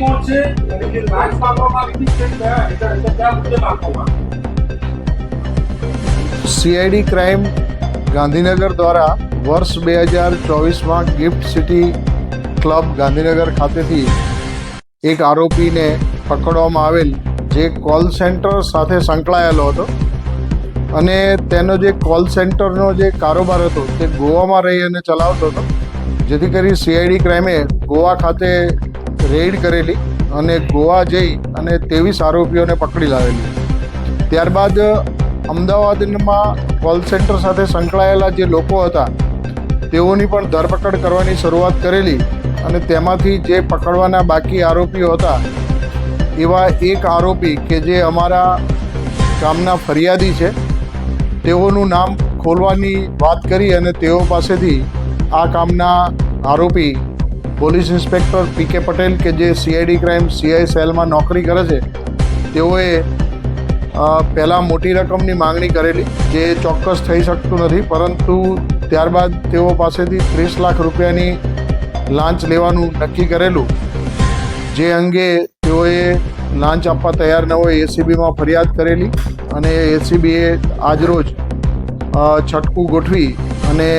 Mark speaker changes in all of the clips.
Speaker 1: કોણ છે અને જે લાંચ
Speaker 2: સીઆઈડી ક્રાઇમ ગાંધીનગર દ્વારા વર્ષ બે હજાર ચોવીસમાં ગિફ્ટ સિટી ક્લબ ગાંધીનગર ખાતેથી એક આરોપીને પકડવામાં આવેલ જે કોલ સેન્ટર સાથે સંકળાયેલો હતો અને તેનો જે કોલ સેન્ટરનો જે કારોબાર હતો તે ગોવામાં રહી અને ચલાવતો હતો. જેથી કરી સીઆઈડી ક્રાઇમે ગોવા ખાતે રેડ કરેલી અને ગોવા જઈ અને ત્રેવીસ આરોપીઓને પકડી લાવેલી. ત્યારબાદ અમદાવાદમાં કોલ સેન્ટર સાથે સંકળાયેલા જે લોકો હતા, તેઓની પણ ધરપકડ કરવાની શરૂઆત કરેલી અને તેમાંથી જે પકડવાના બાકી આરોપીઓ હતા, એવા એક આરોપી કે જે અમારા ગામના ફરિયાદી છે, તેઓનું નામ ખોલવાની વાત કરી અને તેઓ પાસેથી આ કામના આરોપી પોલીસ ઇન્સ્પેક્ટર પી કે પટેલ કે જે સીઆઈડી ક્રાઇમ સીઆઈ સેલમાં નોકરી કરે છે, તેઓએ પહેલાં મોટી રકમની માંગણી કરેલી, જે ચોક્કસ થઈ શકતું નથી, પરંતુ ત્યારબાદ તેઓ પાસેથી ત્રીસ લાખ રૂપિયાની લાંચ લેવાનું નક્કી કરેલું. જે અંગે તેઓએ લાંચ આપવા તૈયાર ન હોય એસીબીમાં ફરિયાદ કરેલી અને એસીબીએ આજરોજ છટકું ગોઠવી અને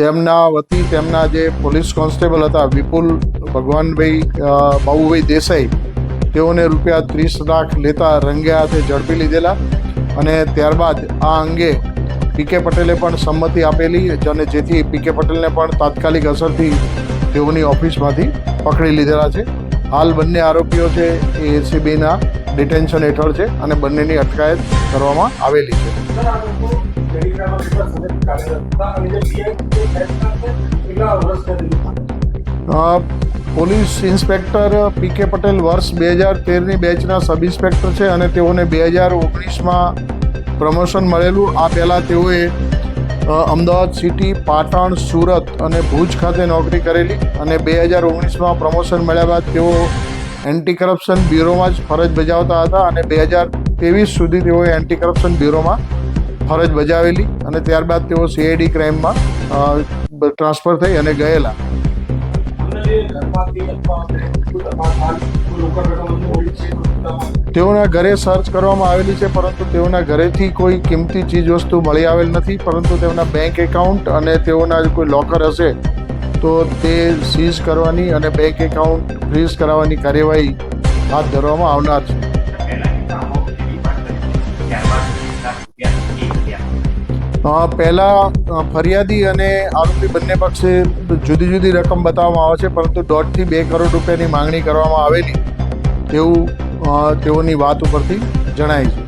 Speaker 2: તેમના વતી તેમના જે પોલીસ કોન્સ્ટેબલ હતા વિપુલ ભગવાનભાઈ બાબુભાઈ દેસાઈ, તેઓને રૂપિયા ત્રીસ લાખ લેતા રંગે હાથે ઝડપી લીધેલા અને ત્યારબાદ આ અંગે પીકે પટેલે પણ સંમતિ આપેલી અને જેથી પીકે પટેલને પણ તાત્કાલિક અસરથી તેઓની ઓફિસમાંથી પકડી લીધેલા છે. હાલ બંને આરોપીઓ છે, એ એસીબીના ડિટેન્શન હેઠળ છે અને બંનેની અટકાયત કરવામાં આવેલી છે. પોલીસ ઇન્સ્પેક્ટર પી કે પટેલ વર્ષ બે હજાર તેરની બેચના સબ ઇન્સ્પેક્ટર છે અને તેઓને બે હજાર ઓગણીસમાં પ્રમોશન મળેલું. આ પહેલાં તેઓએ અમદાવાદ સિટી, પાટણ, સુરત અને ભુજ ખાતે નોકરી કરેલી અને બે હજાર ઓગણીસમાં પ્રમોશન મળ્યા બાદ તેઓ એન્ટી કરપ્શન બ્યુરોમાં જ ફરજ બજાવતા હતા અને બે હજાર ત્રેવીસ સુધી તેઓએ એન્ટી કરપ્શન બ્યુરોમાં ફરજ બજાવેલી અને ત્યારબાદ તેઓ સીઆઈડી ક્રાઇમમાં ટ્રાન્સફર થઈ અને ગયેલા? તેઓના ઘરે સર્ચ કરવામાં આવેલી છે, પરંતુ તેઓના ઘરેથી કોઈ કિંમતી ચીજ વસ્તુ મળી આવેલ નથી, પરંતુ તેમના બેંક એકાઉન્ટ અને તેઓના કોઈ લોકર હશે, તો તે સીઝ કરવાની અને બેંક એકાઉન્ટ ફ્રીઝ કરાવવાની કાર્યવાહી હાથ ધરવામાં આવનાર છે પહેલા ફરિયાદી અને આરોપી બંને પક્ષે જુદી જુદી રકમ બતાવવામાં આવે છે, પરંતુ દોઢથી બે કરોડ રૂપિયાની માંગણી કરવામાં આવેલી તેવું તેઓની વાત ઉપરથી જણાય છે.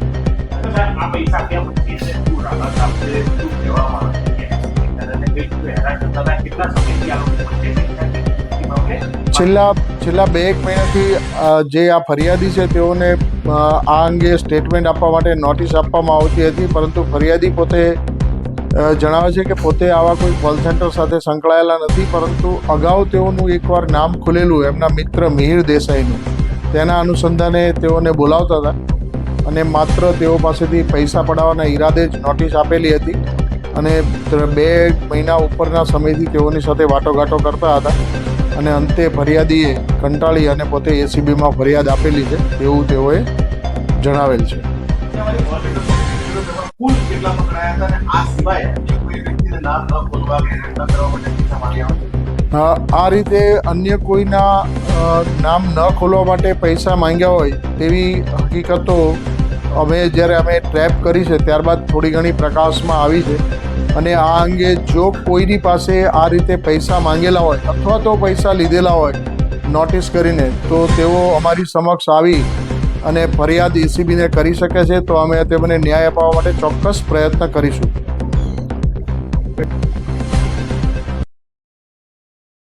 Speaker 2: છેલ્લા છેલ્લા બે એક મહિનાથી જે આ ફરિયાદી છે, તેઓને આ અંગે સ્ટેટમેન્ટ આપવા માટે નોટિસ આપવામાં આવતી હતી, પરંતુ ફરિયાદી પોતે જણાવે છે કે પોતે આવા કોઈ કોલ સેન્ટર સાથે સંકળાયેલા નથી, પરંતુ અગાઉ તેઓનું એકવાર નામ ખુલેલું એમના મિત્ર મિહિર દેસાઈનું. તેના અનુસંધાને તેઓને બોલાવતા હતા અને માત્ર તેઓ પાસેથી પૈસા પડાવવાના ઈરાદે જ નોટિસ આપેલી હતી અને બે મહિના ઉપરના સમયથી તેઓની સાથે વાટોઘાટો કરતા હતા અને અંતે ફરિયાદીએ કંટાળી અને પોતે એસીબીમાં ફરિયાદ આપેલી છે તેવું તેઓએ જણાવેલ છે.
Speaker 3: કુલ કેટલા પકડાયા હતા અને આ સિવાય કોઈ વ્યક્તિને નામ ન ખોલવા કે ન કરવા માટે પૈસા માંગ્યા
Speaker 2: આ રીતે અન્ય કોઈના નામ ન ખોલવા માટે પૈસા માંગ્યા હોય તેવી હકીકતો અમે જ્યારે અમે ટ્રેપ કરી છે, ત્યારબાદ થોડી ઘણી પ્રકાશમાં આવી છે. અને આ અંગે જો કોઈની પાસે આ રીતે પૈસા માંગેલા હોય અથવા તો પૈસા લીધેલા હોય નોટિસ કરીને, તો તેઓ અમારી સમક્ષ આવી અને ફરિયાદ એસીબીને કરી શકે છે, તો અમે તેમને ન્યાય અપાવવા માટે ચોક્કસ પ્રયત્ન કરીશું.